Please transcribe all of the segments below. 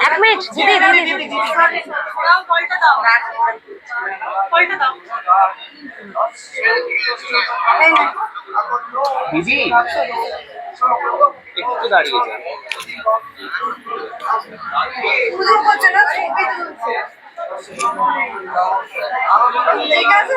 এক মিনিট দিদি দিদি দিদি। দাও কলটা দাও। কলটা দাও। দিদি একটু দাঁড়িয়ে যান। পুজো করছে না ঠিক আছে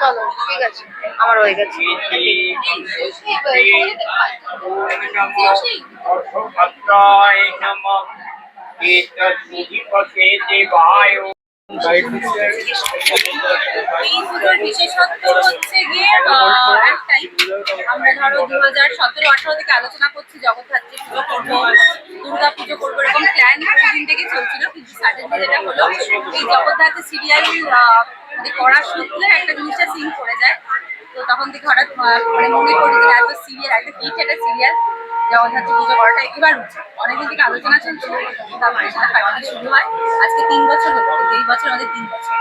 চলো, ঠিক আছে। আমার হয়ে গেছে। বিশেষত্ব হচ্ছে গিয়ে একটাই আমরা ধরো দু হাজার সতেরো, আঠারো থেকে আলোচনা করছি, জগৎ সুযোগ করব। সাডেনলি যেটা হলো এই জগদ্ধাত্রী সিরিয়াল মানে করার সূত্রে একটা জিনিসটা সিং করে যায়। তো তখন থেকে হঠাৎ মানে মনে করি যে এত সিরিয়াল একটা হিট একটা সিরিয়াল জগদ্ধাত্রী পুজো করাটা এবার অনেকদিন থেকে আলোচনা ফাইনালি শুরু হয়। আজকে তিন বছর হলো এই বছর আমাদের তিন বছর।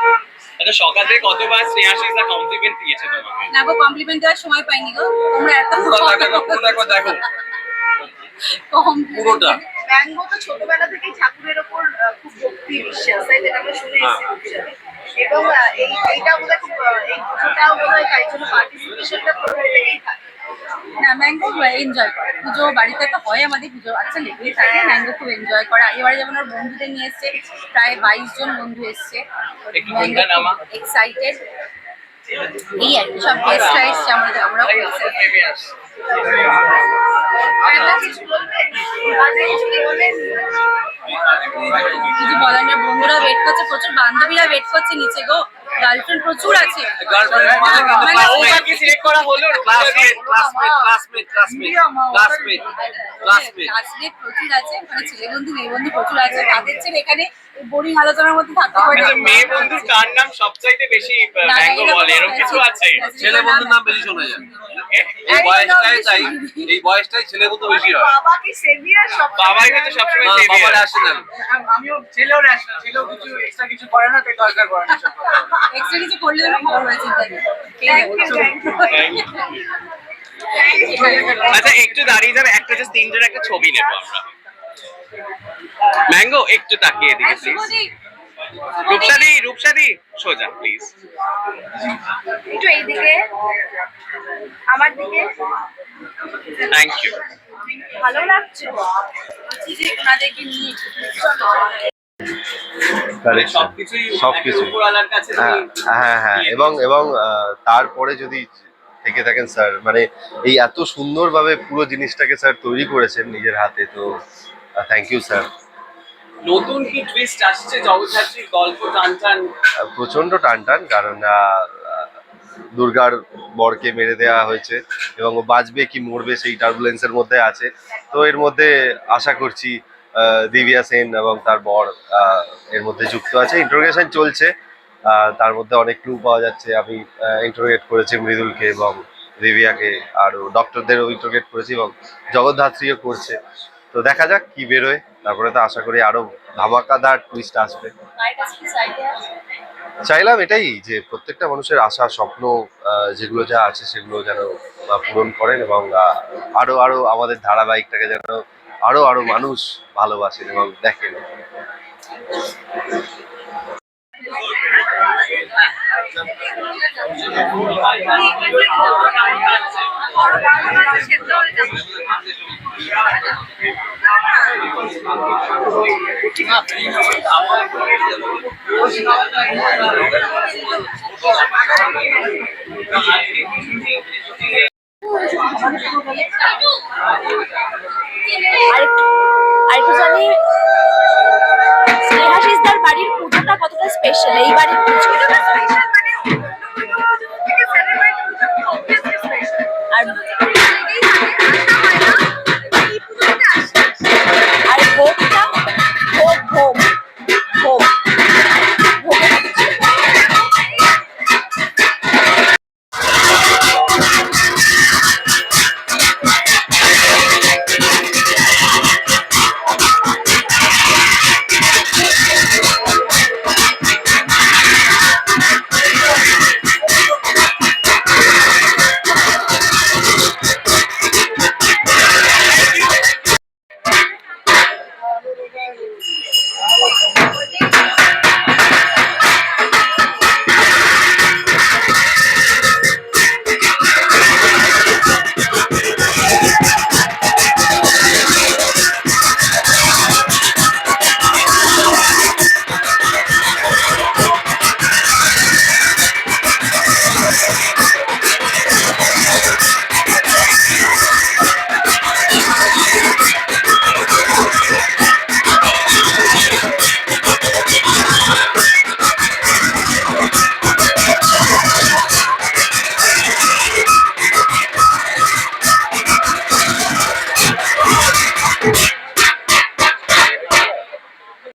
আচ্ছা সকাল থেকে কতবার স্নেহাশিস দা কমপ্লিমেন্ট দিয়েছে তোমাকে? না গো কমপ্লিমেন্ট দেওয়ার সময় পাইনি গো। তোমরা এত দেখো, দেখো। পুরোটা। ম্যাঙ্গো তো ছোটবেলা থেকেই ঠাকুরের ওপর খুব ভক্তি বিশ্বাস তাই যেটা আমরা শুনে এসেছি এবং এই এইটা বোধহয় খুব এই পুজোটাও বোধহয় তাই জন্য পার্টিসিপেশনটা প্রথম থেকেই থাকে। না ম্যাঙ্গো এনজয় করে। পুজো বাড়িতে তো হয় আমাদের পুজো। আচ্ছা লেগেই থাকে ম্যাঙ্গো খুব এনজয় করে। এবারে যেমন ওর বন্ধুদের নিয়ে এসছে প্রায় বাইশ জন বন্ধু এসছে। এক্সাইটেড এই আর কি সব গেস্টরা এসছে আমাদের আমরাও কিছু বলার না বন্ধুরা ওয়েট করছে প্রচুর বান্ধবীরা ওয়েট করছে নিচে গো। গার্লফ্রেন্ড প্রচুর আছে। প্রচুর আছে মানে ছেলে বন্ধু মেয়ে বন্ধু প্রচুর আছে। তাদের ছেলে এখানে বোরিং আলোচনার মধ্যে থাকতে পারে মেয়ে বন্ধুর কার নাম সবচাইতে বেশি ম্যাঙ্গো বলে? এরকম কিছু আছে? ছেলে বন্ধুর নাম বেশি শোনা যায়। এই বয়সটাই তাই। এই বয়সটাই ছেলে বন্ধু বেশি হয়। বাবা কি সেভিয়ার সব বাবাই হয়তো সবসময় না, savior। বাবার আসে না আমিও ছেলেও ন্যাশনাল ছেলেও কিছু এক্সট্রা কিছু করে না তাই দরকার পড়ে না এক্সট্রা কিছু করলে খবর হয়ে চিন্তা নেই. আচ্ছা একটু দাঁড়িয়ে যাবে একটা জাস্ট তিনজন একটা ছবি নেব আমরা। ম্যাঙ্গো একটু তাকিয়ে দিকে প্লিজ রূপসাদি রূপসাদি সোজা প্লিজ একটু এইদিকে আমার দিকে। থ্যাংক ইউ ভালো লাগছে? যে ওনাদেরকে নিয়ে Correction. সবকিছু। হ্যাঁ হ্যাঁ হ্যাঁ এবং এবং আহ, তারপরে যদি থেকে থাকেন স্যার মানে এই এত সুন্দরভাবে পুরো জিনিসটাকে স্যার তৈরি করেছেন নিজের হাতে তো থ্যাংক ইউ স্যার নতুন কি টুইস্ট আসছে? জগদ্ধাত্রীর গল্প টান টান। প্রচণ্ড টান টান কারণ আহ, দুর্গার বরকে মেরে দেওয়া হয়েছে এবং ও বাঁচবে কি মরবে সেই টার্বুলেন্সের মধ্যে আছে। তো এর মধ্যে আশা করছি দিব্যা সেন এবং তার বর এর মধ্যে যুক্ত আছে। ইন্টারোগেশন চলছে তার মধ্যে অনেক ক্লু পাওয়া যাচ্ছে। আমি ইন্টারোগেট করেছি মৃদুলকে এবং দিব্যাকে আরও ডক্টরদেরও ইন্টারোগেট করেছি এবং জগদ্ধাত্রীও করছে। তো দেখা যাক কি বেরোয়। তারপরে তো আশা করি আরও ধামাকাদার টুইস্ট আসবে। চাইলাম এটাই যে প্রত্যেকটা মানুষের আশা, স্বপ্ন যেগুলো যা আছে সেগুলো যেন পূরণ করেন এবং আরও আরও আমাদের ধারাবাহিকটাকে যেন আরও আরও মানুষ ভালোবাসেন এবং দেখেন। আরেকটু জানি স্নেহাশিসদার বাড়ির পুজোটা কতটা স্পেশাল এই বাড়ির পুজো?